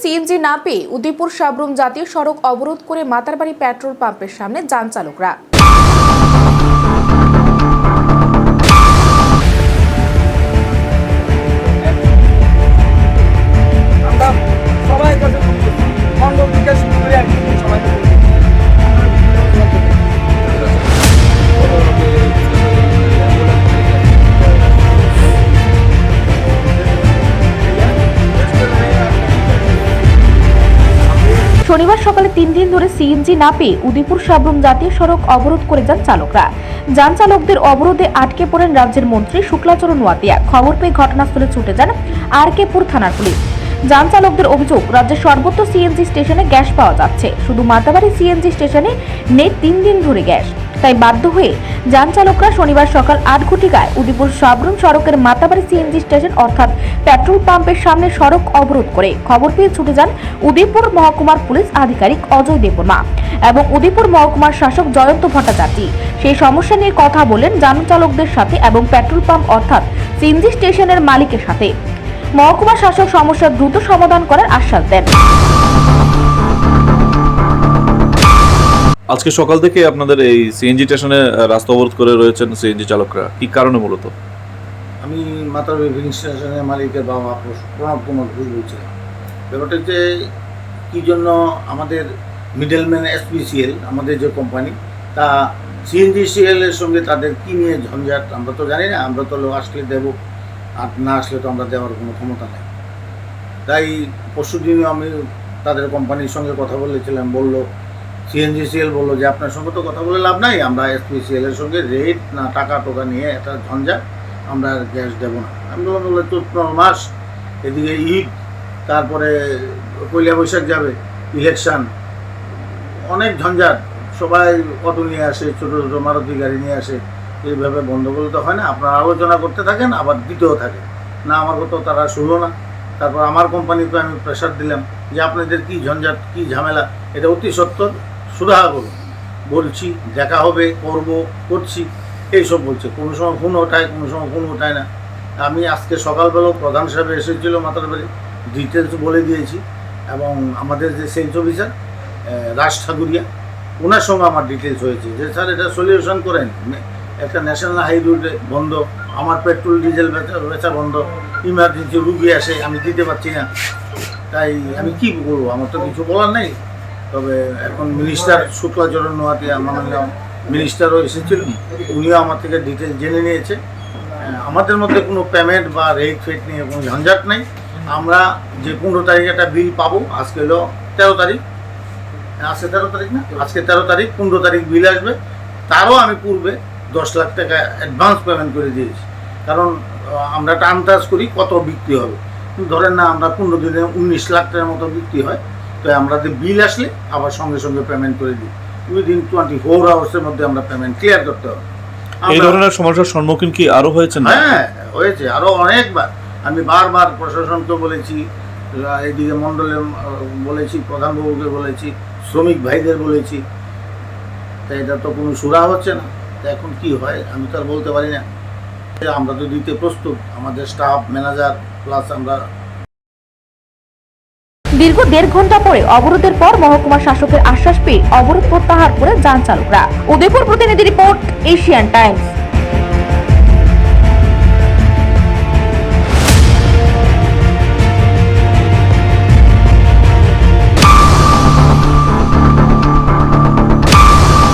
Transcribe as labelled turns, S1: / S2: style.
S1: CNG না পেয়ে উদয়পুর সাবরুম জাতীয় সড়ক অবরোধ করে মাতারবাড়ি পেট্রোল পাম্পের সামনে যান চালকরা। শনিবার সকালে তিন দিন ধরে সিএনজি না পেয়ে উদয়পুর সাবরুম জাতীয় সড়ক অবরোধ করে যান চালকরা। যান চালকদের অবরোধে আটকে পড়েন রাজ্যের মন্ত্রী শুক্লাচরণ ওয়াতিয়া। খবর পেয়ে ঘটনাস্থলে ছুটে যান আর কেপুর থানার পুলিশ। যান চালকদের অভিযোগ, রাজ্যের সর্বত্র সিএনজি স্টেশনে গ্যাস পাওয়া যাচ্ছে। শুধু মাতাবাড়ি সিএনজি স্টেশনে নেই, তিন দিন ধরে গ্যাস। তাই বাধ্য হয়ে যান চালকরা শনিবার সকাল আট ঘটিকায় উদয়পুর সাবরুম সড়কের মাতাবাড়ি সিএনজি স্টেশন অর্থাৎ পেট্রোল পাম্পের সামনে সড়ক অবরোধ করে খবর পেয়ে ছুটে যান উদয়পুর মহকুমার পুলিশ আধিকারিক অজয় দেববর্মা এবং উদয়পুর মহকুমার শাসক জয়ন্ত ভট্টাচার্য। সেই সমস্যা নিয়ে কথা বলেন যান চালকদের সাথে এবং পেট্রোল পাম্প অর্থাৎ সিএনজি স্টেশনের মালিকের সাথে। মহকুমা শাসক সমস্যার দ্রুত সমাধান করার আশ্বাস দেন।
S2: আজকে সকাল থেকে আপনাদের এই সিএনজি স্টেশনে রাস্তা অবরোধ করে রয়েছেন সিএনজি চালকরা। কি কারণে মূলত?
S3: আমি মাতার ফিলিং স্টেশনের মালিকের বাবা প্রণব কুমার ঘোষ বলছিলাম। ব্যাপারটা হচ্ছে, কী জন্য আমাদের মিডলম্যান এসপিসিএল আমাদের যে কোম্পানি তা সিএনজি সিএলের সঙ্গে তাদের কী নিয়ে ঝঞ্ঝাট, আমরা তো জানি না, আমরা তো লোক আসলে দেবো, আর না আসলে তো আমরা দেওয়ার কোনো ক্ষমতা নেই। তাই পরশু দিনও আমি তাদের কোম্পানির সঙ্গে কথা বলেছিলাম, বলল সিএনজিসিএল বলল যে, আপনার সঙ্গে তো কথা বলে লাভ নাই, আমরা এসপিসিএল এর সঙ্গে রেট না, টাকা টোকা নিয়ে একটা ঝঞ্ঝাট আমরা গ্যাস দেবো না। আমি বললাম বলে চৈত্র মাস, এদিকে ঈদ তারপরে পয়লা বৈশাখ যাবে, ইলেকশন, অনেক ঝঞ্ঝাট সবাই অটো নিয়ে আসে, ছোটো ছোটো মারুতি গাড়ি নিয়ে আসে, এইভাবে করলে তো হয় না, আপনারা আলোচনা করতে থাকেন, আবার দিতেও থাকে না, আমার কথা তারা শুনলো না। তারপর আমার কোম্পানিকে আমি প্রেশার দিলাম যে, আপনাদের কি ঝঞ্ঝাট কি ঝামেলা? এটা অতি সত্তর সুরাহা করুন বলছি, দেখা হবে, করব, করছি। এইসব বলছে। কোনো সময় ফোন ওঠায়, কোনো সময় ফোন ওঠায় না। আমি আজকে সকালবেলাও প্রধান সাহেব এসেছিল মাতার বাড়ি ডিটেলস বলে দিয়েছি। এবং আমাদের যে সেলস অফিসার রাজ ঠাকুরিয়া, ওনার সঙ্গে আমার ডিটেলস হয়েছে। যে স্যার, এটা সলিউশন করেন। একটা ন্যাশনাল হাইরোডে বন্ধ, আমার পেট্রোল ডিজেল বেচা বেচা বন্ধ ইমার্জেন্সি রুগী আসে, আমি দিতে পারছি না। তাই আমি কি করব আমার তো কিছু বলার নেই। তবে এখন মিনিস্টার শুক্লাচরণ নোয়াতে মাননীয় মিনিস্টারও এসেছিল। উনিও আমার থেকে ডিটেলস জেনে নিয়েছে। আমাদের মধ্যে কোনো পেমেন্ট বা রেট ফেট নিয়ে কোনো ঝঞ্ঝাট নেই। আমরা যে পনেরো তারিখে একটা বিল পাবো, আজকে হলো তেরো তারিখ। আজকে তেরো তারিখ না? আজকে তেরো তারিখ, পনেরো তারিখ বিল আসবে। তারও আমি পূর্বে দশ লাখ টাকা অ্যাডভান্স পেমেন্ট করে দিয়েছি। কারণ আমরা আন্দাজ করি কত বিক্রি হবে। ধরেন না আমরা পনেরো দিনে উনিশ লাখ টাকার মতো বিক্রি হয়। তো আমরা বিল আসলে আবার সঙ্গে সঙ্গে পেমেন্ট করে দিই। উইদিন টোয়েন্টি ফোর আওয়ার্সের মধ্যে আমরা পেমেন্ট ক্লিয়ার করতে হবে।
S2: এই ধরনের সমস্যার সম্মুখীন কি আরও হয়েছেন
S3: হ্যাঁ হয়েছে আরও অনেকবার। আমি বারবার প্রশাসনকে বলেছি আহ, এদিকে মণ্ডলে বলেছি প্রধানবাবুকে বলেছি শ্রমিক ভাইদের বলেছি। তা এটা তো কোনো সুরা হচ্ছে না। তা এখন কি হয় আমি তো আর বলতে পারি না। আমরা তো দিতে প্রস্তুত আমাদের স্টাফ ম্যানেজার প্লাস আমরা
S1: দীর্ঘ দেড় ঘণ্টা পরে অবরোধের পর মহকুমা শাসকের আশ্বাস পেয়ে অবরোধ প্রত্যাহার করে যান চালকরা। উদয়পুর প্রতিনিধি রিপোর্ট, এশিয়ান টাইমস।